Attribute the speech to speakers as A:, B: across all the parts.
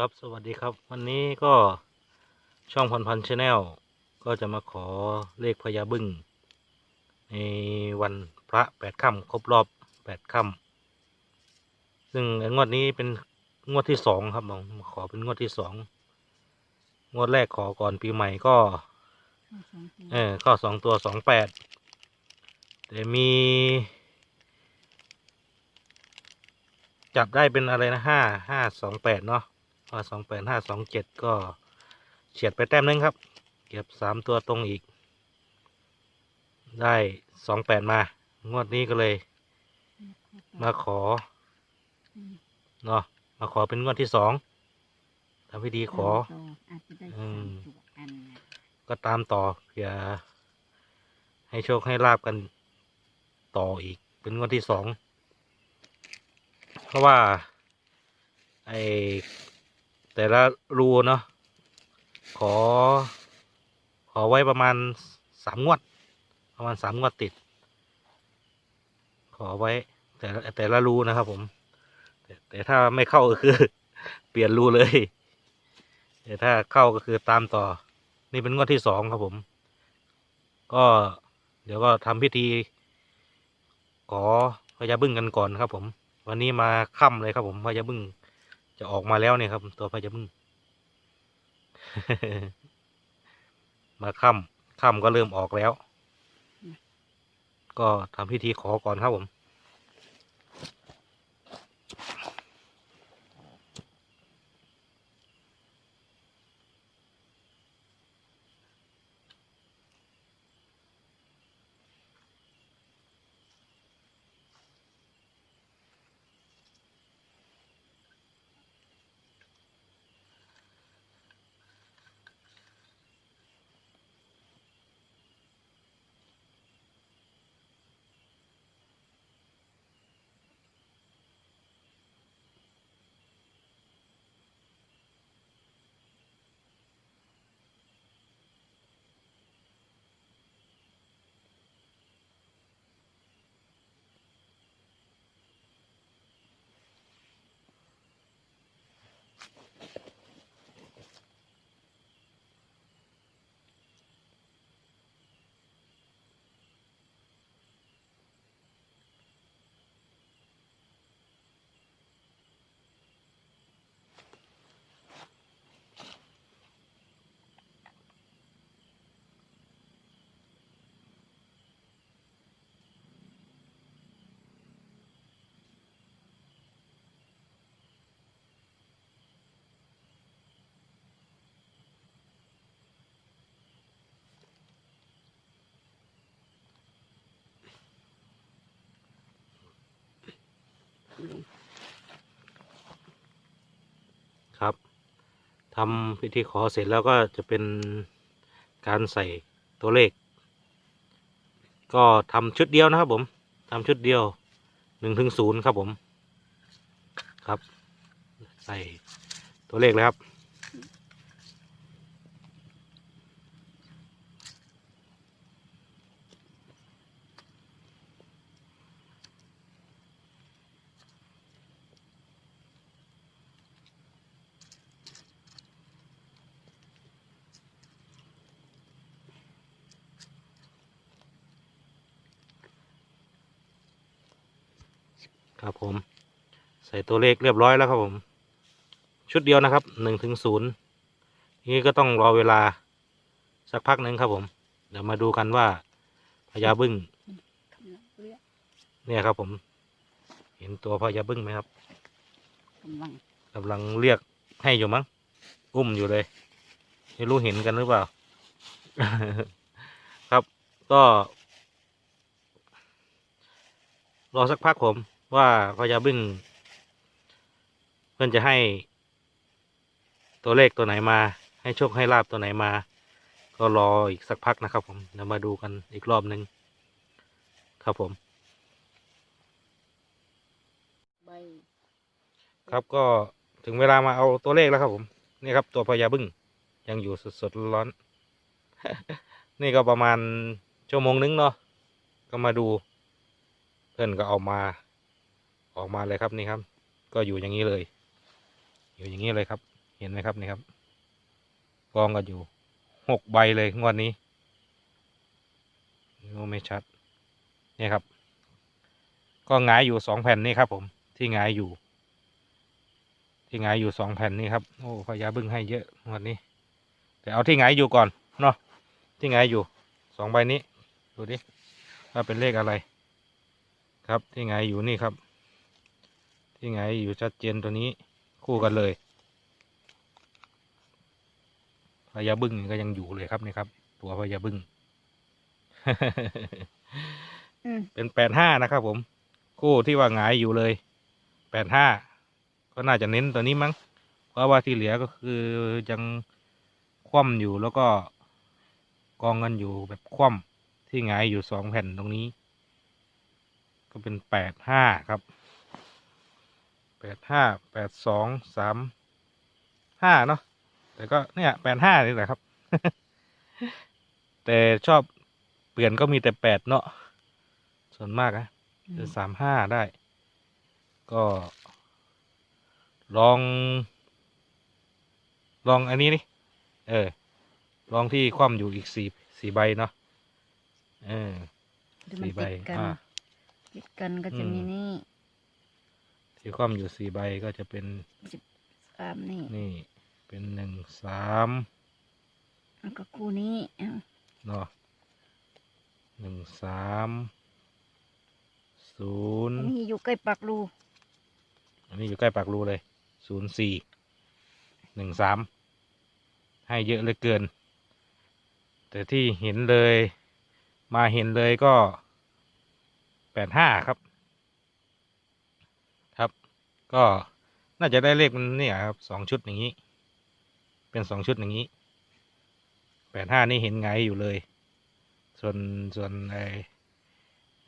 A: ครับสวัสดีครับ วันนี้ก็ช่องพันพันชาแนลก็จะมาขอเลขพญาบึ้งในวันพระแปดค่ำครบรอบแปดค่ำซึ่งงวดนี้เป็นงวดที่สองครับผมขอเป็นงวดที่สองงวดแรกขอก่อนปีใหม่ก็ เออก็สองตัวสองแปดแต่มี จับได้เป็นอะไรนะห้าห้าสองแปดเนาะ ห้าสองแปดห้าสองเจ็ดก็เฉียดไปแต้มนึงครับ เก็บสามตัวตรงอีก ได้สองแปดมา งวดนี้ก็เลย มาขอเนาะมาขอเป็นงวดที่สองทำพิธีขอ
B: อืมก็
A: ตามต่อเผื่อให้โชคให้ลาบกันต่ออีกเป็นงวดที่สอง เพราะว่า ไอ แต่ละรูเนาะขอ ขอไว้ประมาณสามงวด ประมาณสามงวดติด ขอไว้แต่แต่ละรูนะครับผมแต่แต่ถ้าไม่เข้าก็คือ เปลี่ยนรูเลย แต่ถ้าเข้าก็คือตามต่อ นี่เป็นงวดที่สองครับผม ก็เดี๋ยวก็ทำพิธี ขอพญาบึ้งกันก่อนครับผม วันนี้มาค่ำเลยครับผมพญาบึ้ง จะออกมาแล้วเนี่ยครับ ตัวพญาบึ้งมาค่ำค่ำก็เริ่มออกแล้ว ก็ทำพิธีขอก่อนครับผม ครับทำพิธีขอเสร็จแล้วก็จะเป็นการใส่ตัวเลข ก็ทำชุดเดียวนะครับผมทำชุดเดียวหนึ่งถึงศูนย์ครับผม ครับ ใส่ตัวเลขเลยครับ ครับผม ใส่ตัวเลขเรียบร้อยแล้วครับผม ชุดเดียวนะครับหนึ่งถึงศูนย์นี้ก็ต้องรอเวลาสักพักหนึ่งครับผม เดี๋ยวมาดูกันว่าพญาบึ้งเนี่ยครับผม เห็นตัวพญาบึ้งไหมครับ
B: กำลัง
A: กำลังเรียกให้อยู่มั้งอุ้มอยู่เลยไม่รู้เห็นกันหรือเปล่า ครับก็ รอสักพักผม ว่าพญาบึ้งเพื่อนจะให้ ตัวเลขตัวไหนมา ให้โชคให้ลาบตัวไหนมา ก็รออีกสักพักนะครับ ผมเดี๋ยวมาดูกันอีกรอบหนึ่งครับผม ครับก็ถึงเวลามาเอาตัวเลขแล้วครับ ผม นี่ครับ ตัวพญาบึ้งยังอยู่สดๆร้อน นี่ก็ประมาณชั่วโมงนึงเนาะก็มาดู เพื่อนก็เอามา ออกมาเลยครับนี่ครับ ก็อยู่อย่างนี้เลย อยู่อย่างนี้เลยครับ เห็นไหมครับนี่ครับ กองกันอยู่หกใบเลยงวดนี้ดูไม่ชัดนี่ครับ ก็หงายอยู่สองแผ่นนี่ครับ ผมที่หงายอยู่ ที่หงายอยู่สองแผ่นนี่ครับโอ้พญาบึ้งให้เยอะงวดนี้ แต่เอาที่หงายอยู่ก่อนเนาะที่หงายอยู่สองใบนี้ดูดิว่าเป็นเลขอะไร ครับที่หงายอยู่นี่ครับ ที่หงายอยู่ชัดเจนตัวนี้คู่กันเลยพญาบึ้งนี่ก็ยังอยู่เลยครับนี่ครับ ตัวพญาบึ้ง
B: อืม
A: เป็นแปดห้านะครับผม คู่ที่ว่าหงายอยู่เลยแปดห้าก็น่าจะเน้นตัวนี้มั้ง เพราะว่าที่เหลือก็คือยังคว่ำอยู่แล้วก็กองกันอยู่แบบคว่ำที่หงายอยู่สองแผ่นตรงนี้ ก็เป็นแปดห้าครับแป ดห้าแปดสองสามห้าเนาะแต่ก็เนี่ยแปดห้านี่แหละครับ แต่ชอบเปลี่ยนก็มีแต่แปดเนาะส่วนมากนะหรือสามห้าได้ ก็ ลอง ลองอันนี้นี่เออ ลองที่คว่ำอยู่อีกสี่สี่ใบเนาะเออ
B: เดี๋ยวมัน
A: สี่ใบ
B: ติดกัน
A: อ่า
B: ติดกันก็จะ
A: อืม
B: มีนี่
A: ที่คว่ำอยู่สี่ใบก็จะเป็น
B: สามนี่
A: นี่เป็นหนึ่งสาม
B: แล้วก็คู่นี้เอา
A: เนาะหนึ่งสามศูนย์
B: อันนี้อยู่ใกล้ปากรู
A: อันนี้อยู่ใกล้ปากรูเลยศูนย์สี่หนึ่งสามให้เยอะเหลยเกิน แต่ที่เห็นเลย มาเห็นเลยก็แปดห้าครับครับ ก็น่าจะได้เลขมันเนี่ยครับสองชุดอย่างนี้ เป็นสองชุดอย่างนี้แปดห้านี่เห็นไงอยู่เลย ส่วนส่วนไอ้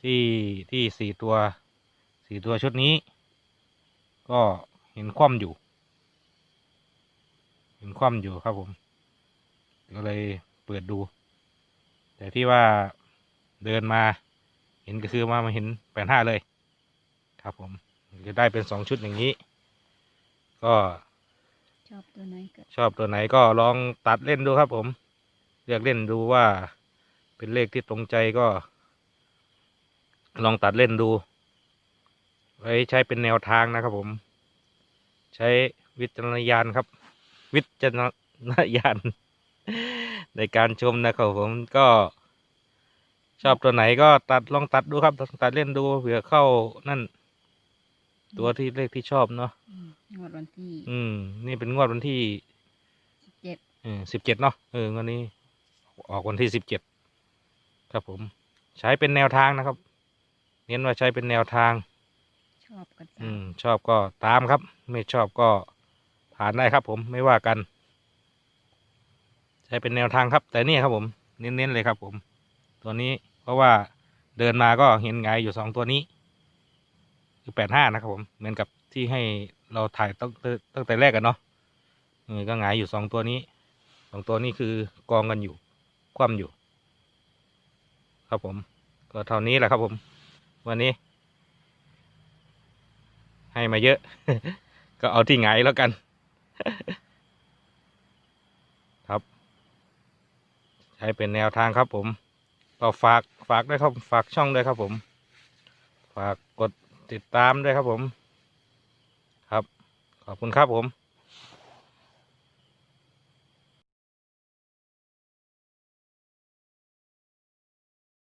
A: ที่ที่สี่ตัวสี่ตัวชุดนี้ ก็เห็นคว่ำอยู่ เห็นคว่ำอยู่ครับผม ก็เลยเปิดดู แต่ที่ว่าเดินมา เห็นก็คือมามาเห็นแปดห้าเลย ครับผม จะได้เป็นสองชุดอย่างนี้ ก็
B: ชอบตัวไหนก็
A: ชอบตัวไหนก็ลองตัดเล่นดูครับผม เลือกเล่นดูว่าเป็นเลขที่ตรงใจก็ ลองตัดเล่นดู ไว้ใช้เป็นแนวทางนะครับผม ใช้วิจารณญาณครับ วิจารณญาณในการชมนะครับผมก็ ชอบตัวไหนก็ตัดลองตัดดูครับตัดเล่นดูเผื่อเข้านั่น ตัวที่เลขที่ชอบเนาะ
B: อืมงวดวันที่
A: อืม นี่เป็นงวดวันที่
B: สิบเจ็ด
A: เออสิบเจ็ดเนาะเออวันนี้ ออกวันที่สิบเจ็ดครับผม ใช้เป็นแนวทางนะครับ เน้นว่าใช้เป็นแนวทาง
B: ชอบกัน
A: อืมชอบก็ตามครับ ไม่ชอบก็ผ่านได้ครับ ผมไม่ว่ากัน ใช้เป็นแนวทางครับ แต่นี่ครับผม เน้นๆเลยครับ ผม ตัวนี้เพราะว่าเดินมาก็เห็นไงายอยู่สองตัวนี้ คือแปดห้านะครับผมเหมือนกับที่ให้เราถ่ายตั้งตั้งแต่แรกกันเนาะเออก็หงายอยู่สองตัวนี้สองตัวนี้คือกองกันอยู่ คว่ำอยู่ ครับผม ก็เท่านี้แหละครับผม วันนี้ ให้มาเยอะ ก็เอาที่หงายแล้วกัน ครับ ใช้เป็นแนวทางครับผม ก็ฝากฝากด้วยครับ ฝากช่องด้วยครับผม ฝากกด ติดตามด้วยครับผม ครับ ขอบคุณครับผม